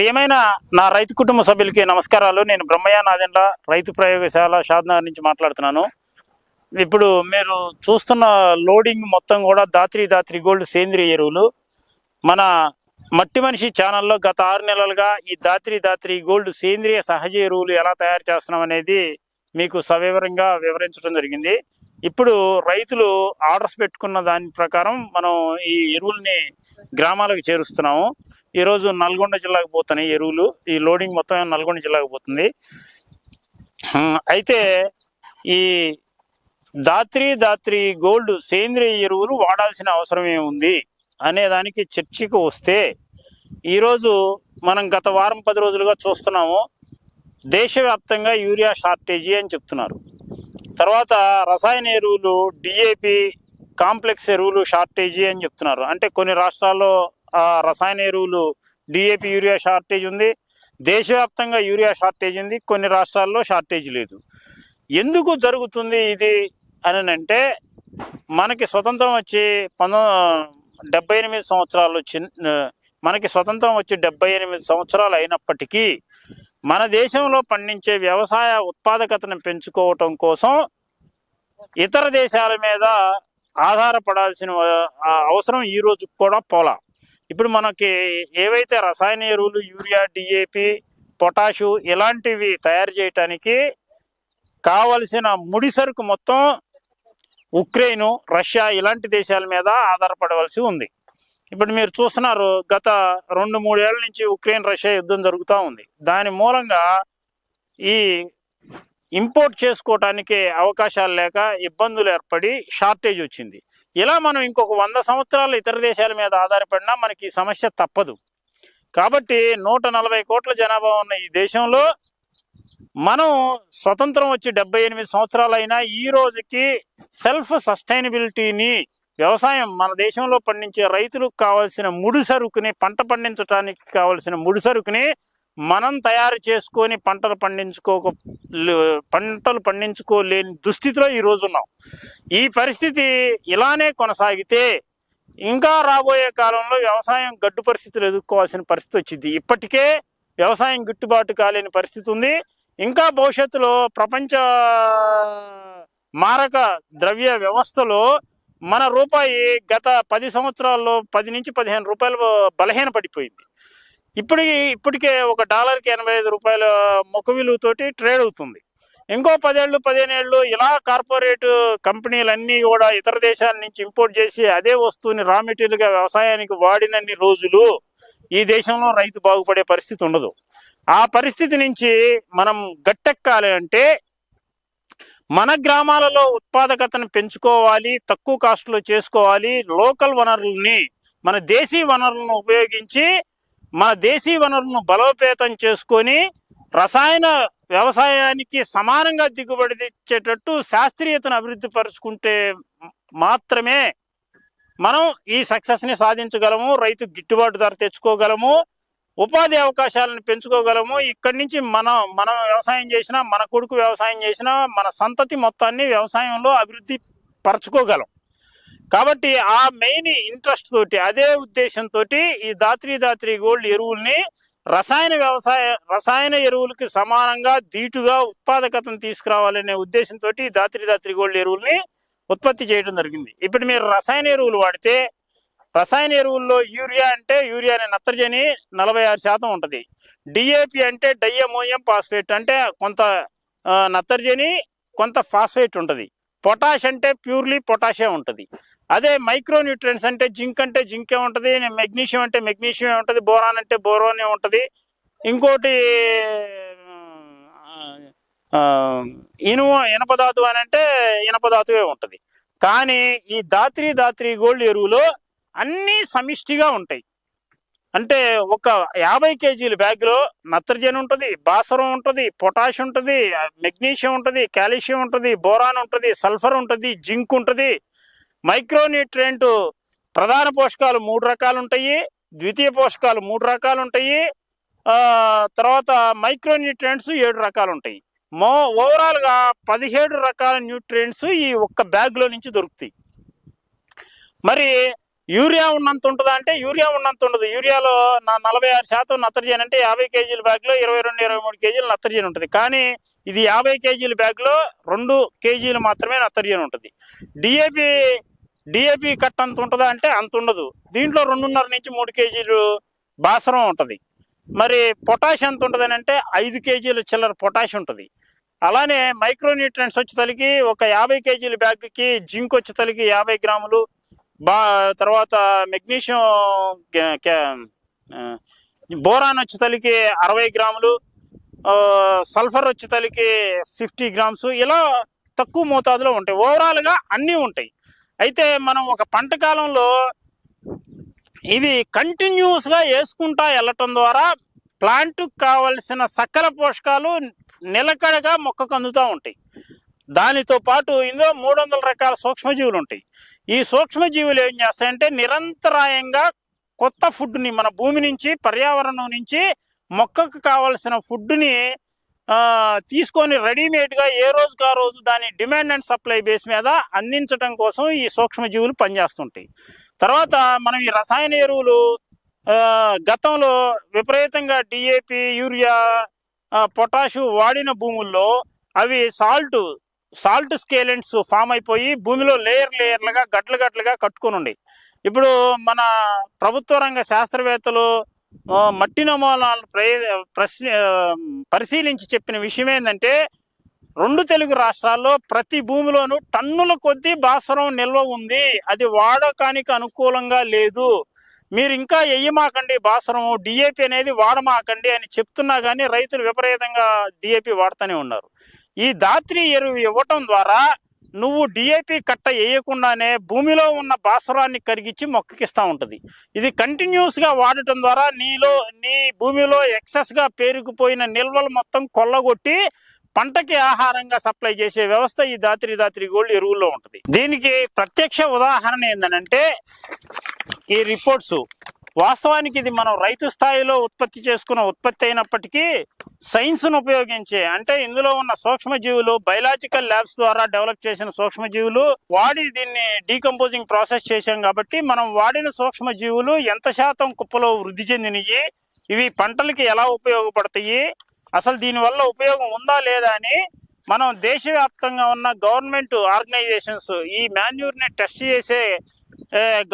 ప్రియమైన నా రైతు కుటుంబ సభ్యులకి నమస్కారాలు. నేను బ్రహ్మయ్య నాదెండ్ల రైతు ప్రయోగశాల షాద్నగర్ నుంచి మాట్లాడుతున్నాను. ఇప్పుడు మీరు చూస్తున్న లోడింగ్ మొత్తం కూడా దాత్రి దాత్రి గోల్డ్ సేంద్రియ ఎరువులు. మన మట్టి మనిషి ఛానల్లో గత ఆరు నెలలుగా ఈ దాత్రి దాత్రి గోల్డ్ సేంద్రియ సహజ ఎరువులు ఎలా తయారు చేస్తున్నాం అనేది మీకు సవివరంగా వివరించడం జరిగింది. ఇప్పుడు రైతులు ఆర్డర్స్ పెట్టుకున్న దాని ప్రకారం మనం ఈ ఎరువుల్ని గ్రామాలకు చేరుస్తున్నాము. ఈరోజు నల్గొండ జిల్లాకు పోతున్నాయి ఎరువులు. ఈ లోడింగ్ మొత్తం నల్గొండ జిల్లాకు పోతుంది. అయితే ఈ దాత్రి దాత్రి గోల్డ్ సేంద్రియ ఎరువులు వాడాల్సిన అవసరం ఏముంది అనేదానికి చర్చకు వస్తే ఈరోజు మనం గత వారం పది రోజులుగా చూస్తున్నాము. దేశవ్యాప్తంగా యూరియా షార్టేజీ అని చెప్తున్నారు. తర్వాత రసాయన ఎరువులు డిఏపి కాంప్లెక్స్ ఎరువులు షార్టేజీ అని చెప్తున్నారు. అంటే కొన్ని రాష్ట్రాల్లో రసాయన ఎరువులు డిఏపి యూరియా షార్టేజ్ ఉంది. దేశవ్యాప్తంగా యూరియా షార్టేజ్ ఉంది. కొన్ని రాష్ట్రాల్లో షార్టేజ్ లేదు. ఎందుకు జరుగుతుంది ఇది అని అంటే మనకి స్వతంత్రం వచ్చి పంతొమ్మిది డెబ్బై ఎనిమిది సంవత్సరాలు మనకి స్వతంత్రం వచ్చి డెబ్బై ఎనిమిది సంవత్సరాలు అయినప్పటికీ మన దేశంలో పండించే వ్యవసాయ ఉత్పాదకతను పెంచుకోవటం కోసం ఇతర దేశాల మీద ఆధారపడాల్సిన అవసరం ఈ కూడా పోలా. ఇప్పుడు మనకి ఏవైతే రసాయన ఎరువులు యూరియా డిఏపి పొటాషు ఇలాంటివి తయారు చేయటానికి కావలసిన ముడి సరుకు మొత్తం ఉక్రెయిన్ రష్యా ఇలాంటి దేశాల మీద ఆధారపడవలసి ఉంది. ఇప్పుడు మీరు చూస్తున్నారు గత రెండు మూడేళ్ళ నుంచి ఉక్రెయిన్ రష్యా యుద్ధం జరుగుతూ ఉంది. దాని మూలంగా ఈ ఇంపోర్ట్ చేసుకోవటానికి అవకాశాలు లేక ఇబ్బందులు ఏర్పడి షార్టేజ్ వచ్చింది. ఇలా మనం ఇంకొక వంద సంవత్సరాలు ఇతర దేశాల మీద ఆధారపడినా మనకి ఈ సమస్య తప్పదు. కాబట్టి నూట నలభై కోట్ల జనాభా ఉన్న ఈ దేశంలో మనం స్వతంత్రం వచ్చి డెబ్బై ఎనిమిది సంవత్సరాలు అయినా ఈ రోజుకి సెల్ఫ్ సస్టైనబిలిటీని వ్యవసాయం మన దేశంలో పండించే రైతులకు కావాల్సిన ముడి సరుకుని పంట పండించడానికి కావాల్సిన ముడి సరుకుని మనం తయారు చేసుకొని పంటలు పండించుకోక పంటలు పండించుకోలేని దుస్థితిలో ఈ రోజు ఉన్నాం. ఈ పరిస్థితి ఇలానే కొనసాగితే ఇంకా రాబోయే కాలంలో వ్యవసాయం గడ్డు పరిస్థితులు ఎదుర్కోవాల్సిన పరిస్థితి వచ్చింది. ఇప్పటికే వ్యవసాయం గిట్టుబాటు కాలేని పరిస్థితి ఉంది. ఇంకా భవిష్యత్తులో ప్రపంచ మారక ద్రవ్య వ్యవస్థలో మన రూపాయి గత పది సంవత్సరాల్లో పది నుంచి పదిహేను రూపాయలు బలహీన పడిపోయింది ఇప్పటికి ఇప్పటికే ఒక డాలర్కి ఎనభై ఐదు రూపాయల ముఖ విలువతోటి ట్రేడ్ అవుతుంది. ఇంకో పదేళ్ళు పదిహేను ఏళ్ళు ఇలా కార్పొరేట్ కంపెనీలన్నీ కూడా ఇతర దేశాల నుంచి ఇంపోర్ట్ చేసి అదే వస్తువుని రా మెటీరియల్గా వ్యవసాయానికి వాడినన్ని రోజులు ఈ దేశంలో రైతు బాగుపడే పరిస్థితి ఉండదు. ఆ పరిస్థితి నుంచి మనం గట్టెక్కాలి అంటే మన గ్రామాలలో ఉత్పాదకతను పెంచుకోవాలి తక్కువ కాస్ట్లో చేసుకోవాలి లోకల్ వనరుల్ని మన దేశీ వనరులను ఉపయోగించి మన దేశీ వనరులను బలోపేతం చేసుకొని రసాయన వ్యవసాయానికి సమానంగా దిగుబడి తెచ్చేటట్టు శాస్త్రీయతను అభివృద్ధి పరుచుకుంటే మాత్రమే మనం ఈ సక్సెస్ని సాధించగలము రైతు గిట్టుబాటు ధర తెచ్చుకోగలము ఉపాధి అవకాశాలను పెంచుకోగలము. ఇక్కడి నుంచి మనం మనం వ్యవసాయం చేసినా మన కొడుకు వ్యవసాయం చేసినా మన సంతతి మొత్తాన్ని వ్యవసాయంలో అభివృద్ధి పరచుకోగలం. కాబట్టి ఆ మెయిన్ ఇంట్రెస్ట్ తోటి అదే ఉద్దేశంతో ఈ దాత్రి దాత్రి గోల్డ్ ఎరువుల్ని రసాయన వ్యవసాయ రసాయన ఎరువులకి సమానంగా దీటుగా ఉత్పాదకతను తీసుకురావాలనే ఉద్దేశంతో దాత్రి దాత్రి గోల్డ్ ఎరువుల్ని ఉత్పత్తి చేయడం జరిగింది. ఇప్పుడు మీరు రసాయన ఎరువులు వాడితే రసాయన ఎరువుల్లో యూరియా అంటే యూరియా అనే నత్రజని నలభై ఆరు శాతం ఉంటుంది. డిఏపి అంటే డైఅమోనియం ఫాస్ఫేట్ అంటే కొంత నత్రజని కొంత ఫాస్ఫేట్ ఉంటుంది. పొటాష్ అంటే ప్యూర్లీ పొటాషే ఉంటుంది. అదే మైక్రో న్యూట్రియన్స్ అంటే జింక్ అంటే జింకే ఉంటుంది మెగ్నీషియం అంటే మెగ్నీషియమే ఉంటుంది బోరాన్ అంటే బోరోనే ఉంటుంది. ఇంకోటి ఇనుము ఇనపధాతు అని అంటే ఇనపధాతువే ఉంటుంది. కానీ ఈ దాత్రి దాత్రి గోల్డ్ ఎరువులో అన్నీ సమిష్టిగా ఉంటాయి. అంటే ఒక యాభై కేజీల బ్యాగ్లో నత్రజని ఉంటుంది భాస్వరం ఉంటుంది పొటాష్ ఉంటుంది మెగ్నీషియం ఉంటుంది కాల్షియం ఉంటుంది బోరాన్ ఉంటుంది సల్ఫర్ ఉంటుంది జింక్ ఉంటుంది. మైక్రోన్యూట్రియంట్ ప్రధాన పోషకాలు మూడు రకాలు ఉంటాయి ద్వితీయ పోషకాలు మూడు రకాలు ఉంటాయి తర్వాత మైక్రోన్యూట్రియంట్స్ ఏడు రకాలు ఉంటాయి. మో ఓవరాల్గా పదిహేడు రకాల న్యూట్రియంట్స్ ఈ ఒక్క బ్యాగ్లో నుంచి దొరుకుతాయి. మరి యూరియా ఉన్నంత ఉంటుందా అంటే యూరియా ఉన్నంత ఉండదు. యూరియాలో నా నలభై ఆరు శాతం నత్రజని అంటే యాభై కేజీల బ్యాగ్లో ఇరవై రెండు ఇరవై మూడు కేజీలు నత్రజని ఉంటుంది. కానీ ఇది యాభై కేజీల బ్యాగ్లో రెండు కేజీలు మాత్రమే నత్రజని ఉంటుంది. డిఏపి డిఏపి కట్ అంత ఉంటుందా అంటే అంత ఉండదు. దీంట్లో రెండున్నర నుంచి మూడు కేజీలు బాసరం ఉంటుంది. మరి పొటాష్ ఎంత ఉంటుందని అంటే ఐదు కేజీలు చిల్లర పొటాష్ ఉంటుంది. అలానే మైక్రోన్యూట్రియన్స్ వచ్చి తలికి ఒక యాభై కేజీల బ్యాగ్కి జింక్ వచ్చేతలకి యాభై గ్రాములు బా తర్వాత మెగ్నీషియం కే- కే- ఆ, బోరాన్ వచ్చేతలకి అరవై గ్రాములు సల్ఫర్ సల్ఫర్ వచ్చేతలకి ఫిఫ్టీ గ్రామ్స్ ఇలా తక్కువ మోతాదులో ఉంటాయి. ఓవరాల్గా అన్నీ ఉంటాయి. అయితే మనం ఒక పంట కాలంలో ఇది కంటిన్యూస్గా వేసుకుంటా వెళ్ళటం ద్వారా ప్లాంట్కి కావలసిన సకల పోషకాలు నిలకడగా మొక్కకు అందుతూ ఉంటాయి. దానితో పాటు ఇందులో మూడు వందల రకాల సూక్ష్మజీవులు ఉంటాయి ఈ సూక్ష్మజీవులు ఏం చేస్తాయంటే నిరంతరాయంగా కొత్త ఫుడ్ని మన భూమి నుంచి పర్యావరణం నుంచి మొక్కకు కావలసిన ఫుడ్ని తీసుకొని రెడీమేడ్గా ఏ రోజుకు ఆ రోజు దాని డిమాండ్ అండ్ సప్లై బేస్ మీద అందించడం కోసం ఈ సూక్ష్మజీవులు పనిచేస్తుంటాయి. తర్వాత మనం ఈ రసాయన ఎరువులు గతంలో విపరీతంగా డిఏపి యూరియా పొటాషు వాడిన భూముల్లో అవి సాల్ట్ సాల్ట్ స్కేలెంట్స్ ఫామ్ అయిపోయి భూమిలో లేయర్ లేయర్లుగా గట్లు గట్లుగా కట్టుకుని ఉండి ఇప్పుడు మన ప్రభుత్వ రంగ శాస్త్రవేత్తలు మట్టి నమూనాలు ప్రశ్న పరిశీలించి చెప్పిన విషయం ఏంటంటే రెండు తెలుగు రాష్ట్రాల్లో ప్రతి భూమిలోనూ టన్నుల కొద్దీ భాస్వరం నిల్వ ఉంది. అది వాడకానికి అనుకూలంగా లేదు. మీరు ఇంకా ఎయ్యమాకండి భాస్వరం డిఏపి అనేది వాడమాకండి అని చెప్తున్నా కానీ రైతులు విపరీతంగా డిఏపి వాడుతూనే ఉన్నారు. ఈ దాత్రి ఎరువు ఇవ్వటం ద్వారా నువ్వు డిఏపి కట్ట వేయకుండానే భూమిలో ఉన్న భాస్వరాన్ని కరిగించి మొక్కకిస్తూ ఉంటుంది. ఇది కంటిన్యూస్గా వాడటం ద్వారా నీలో నీ భూమిలో ఎక్సెస్గా పేరుకుపోయిన నిల్వలు మొత్తం కొల్లగొట్టి పంటకి ఆహారంగా సప్లై చేసే వ్యవస్థ ఈ దాత్రి దాత్రి గోల్డ్ ఎరువుల్లో ఉంటుంది. దీనికి ప్రత్యక్ష ఉదాహరణ ఏంటంటే ఈ రిపోర్ట్స్ వాస్తవానికి ఇది మనం రైతు స్థాయిలో ఉత్పత్తి చేసుకున్న ఉత్పత్తి అయినప్పటికీ సైన్స్ను ఉపయోగించే అంటే ఇందులో ఉన్న సూక్ష్మజీవులు బయలాజికల్ ల్యాబ్స్ ద్వారా డెవలప్ చేసిన సూక్ష్మజీవులు వాడి దీన్ని డీకంపోజింగ్ ప్రాసెస్ చేశాం కాబట్టి మనం వాడిన సూక్ష్మజీవులు ఎంత శాతం కుప్పలో వృద్ధి చెందినవి ఇవి పంటలకి ఎలా ఉపయోగపడతాయి అసలు దీనివల్ల ఉపయోగం ఉందా లేదా అని మనం దేశవ్యాప్తంగా ఉన్న గవర్నమెంట్ ఆర్గనైజేషన్స్ ఈ మాన్యూర్ని టెస్ట్ చేసే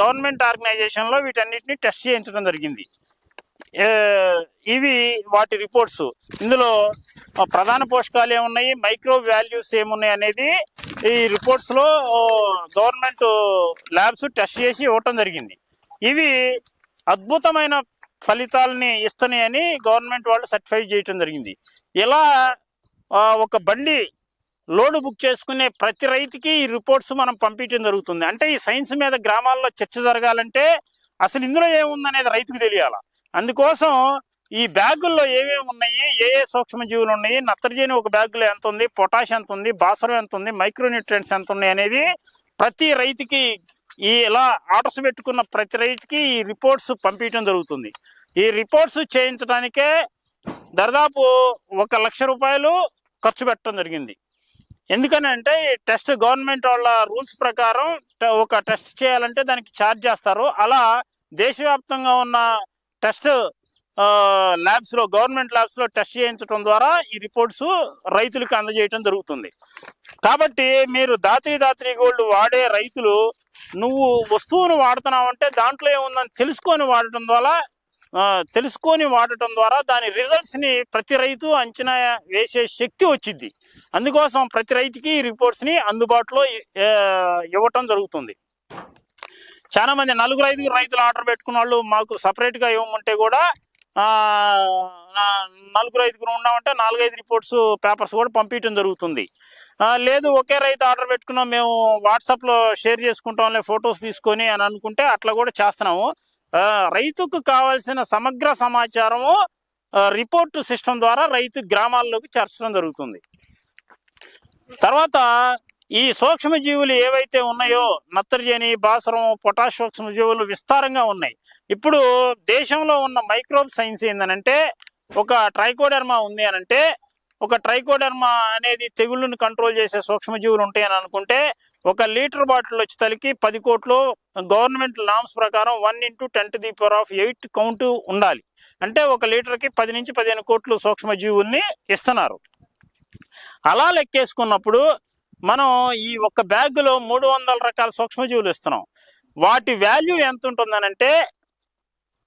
గవర్నమెంట్ ఆర్గనైజేషన్లో వీటన్నిటిని టెస్ట్ చేయించడం జరిగింది. ఇవి వాటి రిపోర్ట్స్. ఇందులో ప్రధాన పోషకాలు ఏమున్నాయి? మైక్రో వాల్యూస్ ఏమున్నాయి అనేది ఈ రిపోర్ట్స్లో గవర్నమెంట్ ల్యాబ్స్ టెస్ట్ చేసి ఇవ్వటం జరిగింది. ఇవి అద్భుతమైన ఫలితాలని ఇస్తున్నాయని గవర్నమెంట్ వాళ్ళు సర్టిఫై చేయటం జరిగింది. ఇలా ఒక బండి లోడు బుక్ చేసుకునే ప్రతి రైతుకి ఈ రిపోర్ట్స్ మనం పంపించడం జరుగుతుంది. అంటే ఈ సైన్స్ మీద గ్రామాల్లో చర్చ జరగాలంటే అసలు ఇందులో ఏముందనేది రైతుకు తెలియాల? అందుకోసం ఈ బ్యాగుల్లో ఏమేమి ఉన్నాయి? ఏ ఏ సూక్ష్మజీవులు ఉన్నాయి? నత్రజని ఒక బ్యాగులో ఎంత ఉంది? పొటాష్ ఎంత ఉంది? బాసరం ఎంత ఉంది? మైక్రోన్యూట్రియంట్స్ ఎంత ఉన్నాయి అనేది ప్రతి రైతుకి ఈ ఇలా ఆర్డర్స్ పెట్టుకున్న ప్రతి రైతుకి ఈ రిపోర్ట్స్ పంపించడం జరుగుతుంది. ఈ రిపోర్ట్స్ చేయించడానికే దాదాపు ఒక లక్ష రూపాయలు ఖర్చు పెట్టడం జరిగింది. ఎందుకని అంటే ఈ టెస్ట్ గవర్నమెంట్ వాళ్ళ రూల్స్ ప్రకారం ట- ఒక టెస్ట్ చేయాలంటే దానికి ఛార్జ్ చేస్తారు. అలా దేశవ్యాప్తంగా ఉన్న టెస్ట్ ల్యాబ్స్లో గవర్నమెంట్ ల్యాబ్స్లో టెస్ట్ చేయించడం ద్వారా ఈ రిపోర్ట్స్ రైతులకు అందజేయటం జరుగుతుంది. కాబట్టి మీరు దాత్రి దాత్రి గోల్డ్ వాడే రైతులు నువ్వు వస్తువును వాడుతున్నావు అంటే దాంట్లో ఏముందని తెలుసుకొని వాడటం ద్వారా తెలుసుకొని వాడటం ద్వారా దాని రిజల్ట్స్ని ప్రతి రైతు అంచనా వేసే శక్తి వచ్చింది. అందుకోసం ప్రతి రైతుకి ఈ రిపోర్ట్స్ని అందుబాటులో ఇవ్వటం జరుగుతుంది. చాలా మంది నలుగురు ఐదుగురు రైతులు ఆర్డర్ పెట్టుకున్న వాళ్ళు మాకు సపరేట్గా ఇవ్వమంటే కూడా నలుగురు ఐదుగురు ఉన్నామంటే నాలుగైదు రిపోర్ట్స్ పేపర్స్ కూడా పంపించడం జరుగుతుంది. లేదు ఒకే రైతు ఆర్డర్ పెట్టుకున్నాం మేము వాట్సాప్లో షేర్ చేసుకుంటాంలే ఫొటోస్ తీసుకొని అని అనుకుంటే అట్లా కూడా చేస్తున్నాము. రైతుకు కావాల్సిన సమగ్ర సమాచారము రిపోర్టు రిపోర్ట్ సిస్టమ్ ద్వారా రైతు గ్రామాల్లోకి చేర్చడం జరుగుతుంది. తర్వాత ఈ సూక్ష్మజీవులు ఏవైతే ఉన్నాయో నత్రజని భాస్వరం పొటాష్ సూక్ష్మజీవులు విస్తారంగా ఉన్నాయి. ఇప్పుడు దేశంలో ఉన్న మైక్రోబ్ సైన్స్ ఏంటంటే ఒక ట్రైకోడర్మా ఉంది అనంటే ఒక ట్రైకోడర్మా అనేది తెగుళ్ళను కంట్రోల్ చేసే సూక్ష్మజీవులు ఉంటాయని అనుకుంటే ఒక లీటర్ బాటిల్ వచ్చి తలికి పది కోట్లు గవర్నమెంట్ నామ్స్ ప్రకారం one into ten to the power of eight count ఉండాలి. అంటే ఒక లీటర్కి పది నుంచి పదిహేను కోట్లు సూక్ష్మజీవుల్ని ఇస్తున్నారు. అలా లెక్కేసుకున్నప్పుడు మనం ఈ ఒక్క బ్యాగులో మూడు వందల రకాల సూక్ష్మజీవులు ఇస్తున్నాం. వాటి వాల్యూ ఎంత ఉంటుందనంటే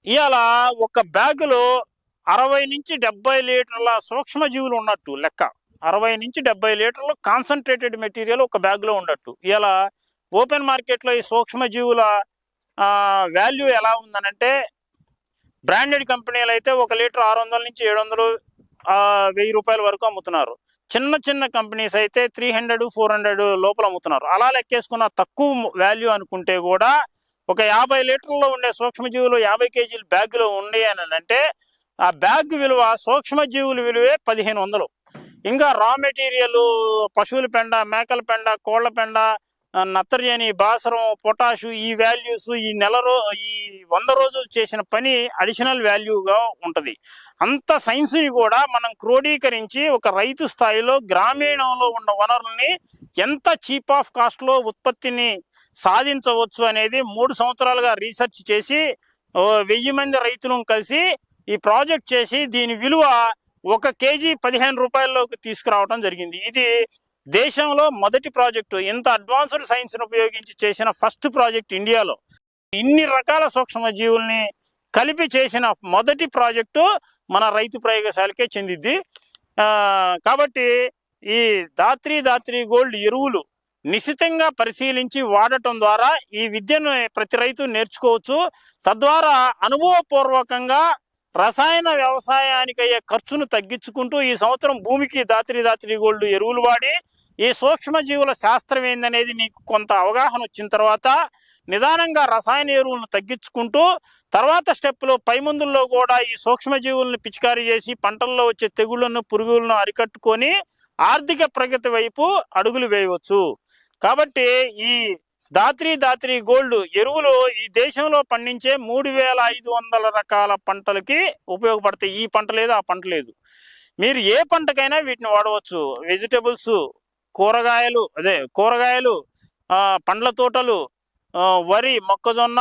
ఇవాళ ఒక బ్యాగులో అరవై నుంచి డెబ్బై లీటర్ల సూక్ష్మజీవులు ఉన్నట్టు లెక్క. అరవై నుంచి డెబ్బై లీటర్లు కాన్సన్ట్రేటెడ్ మెటీరియల్ ఒక బ్యాగ్లో ఉన్నట్టు. ఇలా ఓపెన్ మార్కెట్లో ఈ సూక్ష్మజీవుల వాల్యూ ఎలా ఉందనంటే బ్రాండెడ్ కంపెనీలు అయితే ఒక లీటర్ ఆరు వందల నుంచి ఏడు వందలు వెయ్యి రూపాయల వరకు అమ్ముతున్నారు. చిన్న చిన్న కంపెనీస్ అయితే త్రీ హండ్రెడ్ ఫోర్ హండ్రెడ్ లోపల అమ్ముతున్నారు. అలా లెక్కేసుకున్న తక్కువ వాల్యూ అనుకుంటే కూడా ఒక యాభై లీటర్లో ఉండే సూక్ష్మజీవులు యాభై కేజీల బ్యాగ్లో ఉన్నాయి అని అంటే ఆ బ్యాగ్ విలువ సూక్ష్మజీవుల విలువే పదిహేను వందలు. ఇంకా రా మెటీరియల్ పశువుల పెండ మేకల పెండ కోళ్ళ పెండ నత్రజని బాసరం పొటాషు ఈ వాల్యూస్ ఈ నెల రో ఈ వంద రోజులు చేసిన పని అడిషనల్ వాల్యూగా ఉంటుంది. అంత సైన్స్ని కూడా మనం క్రోడీకరించి ఒక రైతు స్థాయిలో గ్రామీణంలో ఉన్న వనరుల్ని ఎంత చీప్ ఆఫ్ కాస్ట్లో ఉత్పత్తిని సాధించవచ్చు అనేది మూడు సంవత్సరాలుగా రీసెర్చ్ చేసి వెయ్యి మంది రైతులను కలిసి ఈ ప్రాజెక్ట్ చేసి దీని విలువ ఒక కేజీ పదిహేను రూపాయల్లోకి తీసుకురావడం జరిగింది. ఇది దేశంలో మొదటి ప్రాజెక్టు. ఇంత అడ్వాన్స్డ్ సైన్స్ను ఉపయోగించి చేసిన ఫస్ట్ ప్రాజెక్ట్ ఇండియాలో. ఇన్ని రకాల సూక్ష్మ జీవుల్ని కలిపి చేసిన మొదటి ప్రాజెక్టు మన రైతు ప్రయోగశాలకే చెందిద్ది. కాబట్టి ఈ దాత్రి దాత్రి గోల్డ్ ఎరువులు నిశితంగా పరిశీలించి వాడటం ద్వారా ఈ విద్యను ప్రతి రైతు నేర్చుకోవచ్చు. తద్వారా అనుభవపూర్వకంగా రసాయన వ్యవసాయానికి అయ్యే ఖర్చును తగ్గించుకుంటూ ఈ సంవత్సరం భూమికి దాత్రి దాత్రి గోల్డ్ ఎరువులు వాడి ఈ సూక్ష్మజీవుల శాస్త్రం ఏందనేది నీకు కొంత అవగాహన వచ్చిన తర్వాత నిదానంగా రసాయన ఎరువులను తగ్గించుకుంటూ తర్వాత స్టెప్లో పై మందుల్లో కూడా ఈ సూక్ష్మజీవులను పిచికారీ చేసి పంటల్లో వచ్చే తెగుళ్ళను పురుగులను అరికట్టుకొని ఆర్థిక ప్రగతి వైపు అడుగులు వేయవచ్చు. కాబట్టి ఈ దాత్రి దాత్రి గోల్డ్ ఎరువులు ఈ దేశంలో పండించే మూడు వేల ఐదు వందల రకాల పంటలకి ఉపయోగపడతాయి ఈ పంట లేదు ఆ పంట లేదు. మీరు ఏ పంటకైనా వీటిని వాడవచ్చు. వెజిటబుల్స్ కూరగాయలు అదే కూరగాయలు పండ్ల తోటలు వరి మొక్కజొన్న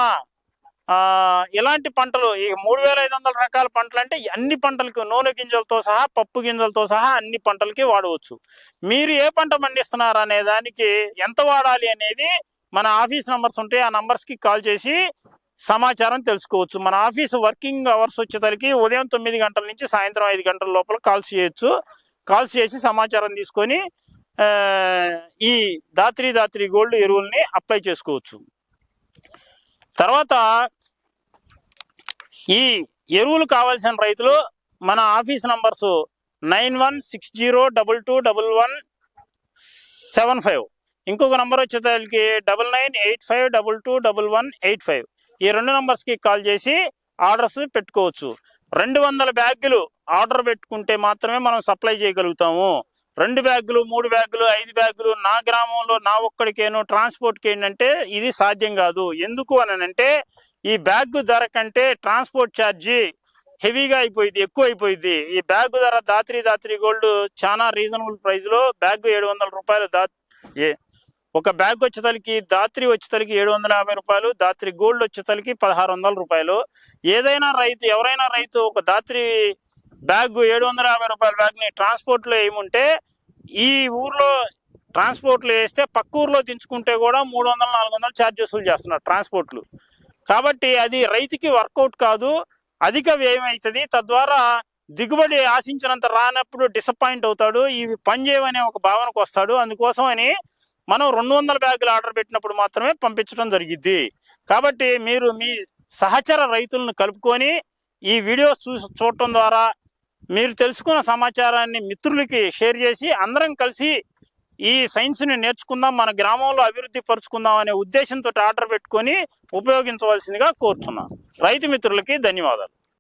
ఇలాంటి పంటలు ఈ మూడు వేల ఐదు వందల రకాల పంటలు అంటే అన్ని పంటలకు నూనె గింజలతో సహా పప్పు గింజలతో సహా అన్ని పంటలకి వాడవచ్చు. మీరు ఏ పంట పండిస్తున్నారు అనే దానికి ఎంత వాడాలి అనేది మన ఆఫీస్ నంబర్స్ ఉంటే ఆ నంబర్స్కి కాల్ చేసి సమాచారం తెలుసుకోవచ్చు. మన ఆఫీస్ వర్కింగ్ అవర్స్ వచ్చేసరికి ఉదయం తొమ్మిది గంటల నుంచి సాయంత్రం ఐదు గంటల లోపల కాల్స్ చేయొచ్చు. కాల్స్ చేసి సమాచారం తీసుకొని ఈ దాత్రి దాత్రి గోల్డ్ ఎరువుల్ని అప్లై చేసుకోవచ్చు. తర్వాత ఈ ఎరువులు కావాల్సిన రైతులు మన office numbers nine one six zero double two double one seven five ఇంకొక నంబర్ వచ్చేసరికి double nine eight five double two double one eight five ఈ రెండు నంబర్స్కి కాల్ చేసి ఆర్డర్స్ పెట్టుకోవచ్చు. రెండు వందల బ్యాగులు ఆర్డర్ పెట్టుకుంటే మాత్రమే మనం సప్లై చేయగలుగుతాము. రెండు బ్యాగులు మూడు బ్యాగులు ఐదు బ్యాగులు నా గ్రామంలో నా ఒక్కడికేను ట్రాన్స్పోర్ట్కి ఏంటంటే ఇది సాధ్యం కాదు. ఎందుకు అని అంటే ఈ బ్యాగ్ ధర కంటే ట్రాన్స్పోర్ట్ ఛార్జీ హెవీగా అయిపోయింది ఎక్కువ అయిపోయింది. ఈ బ్యాగ్ ధర దాత్రి దాత్రి గోల్డ్ చాలా రీజనబుల్ ప్రైస్లో బ్యాగ్ ఏడు వందల రూపాయలు దా ఏ ఒక బ్యాగ్ వచ్చేతలకి దాత్రి వచ్చేతలకి ఏడు వందల యాభై రూపాయలు దాత్రి గోల్డ్ వచ్చేతలకి పదహారు వందల రూపాయలు. ఏదైనా రైతు ఎవరైనా రైతు ఒక దాత్రి బ్యాగ్ ఏడు వందల యాభై రూపాయల బ్యాగ్ని ట్రాన్స్పోర్ట్లో ట్రాన్స్పోర్ట్ ఏముంటే ఈ ఊర్లో ట్రాన్స్పోర్ట్లు వేస్తే పక్క ఊర్లో దించుకుంటే కూడా మూడు వందల నాలుగు వందలు ఛార్జ్ వసూలు చేస్తున్నారు ట్రాన్స్పోర్ట్లు. కాబట్టి అది రైతుకి వర్కౌట్ కాదు అధిక వ్యయం అవుతుంది. తద్వారా దిగుబడి ఆశించినంత రానప్పుడు డిసప్పాయింట్ అవుతాడు. ఇవి పనిచేయవనే ఒక భావనకు వస్తాడు. అందుకోసమని మనం రెండు వందల బ్యాగులు ఆర్డర్ పెట్టినప్పుడు మాత్రమే పంపించడం జరిగిద్ది. కాబట్టి మీరు మీ సహచర రైతులను కలుపుకొని ఈ వీడియోస్ చూ చూడటం ద్వారా మీరు తెలుసుకున్న సమాచారాన్ని మిత్రులకి షేర్ చేసి అందరం కలిసి ఈ సైన్స్ని నేర్చుకుందాం మన గ్రామంలో అభివృద్ధి పరుచుకుందాం అనే ఉద్దేశంతో ఆర్డర్ పెట్టుకొని ఉపయోగించవలసిందిగా కోరుచున్నాను రైతు మిత్రులకి ధన్యవాదాలు.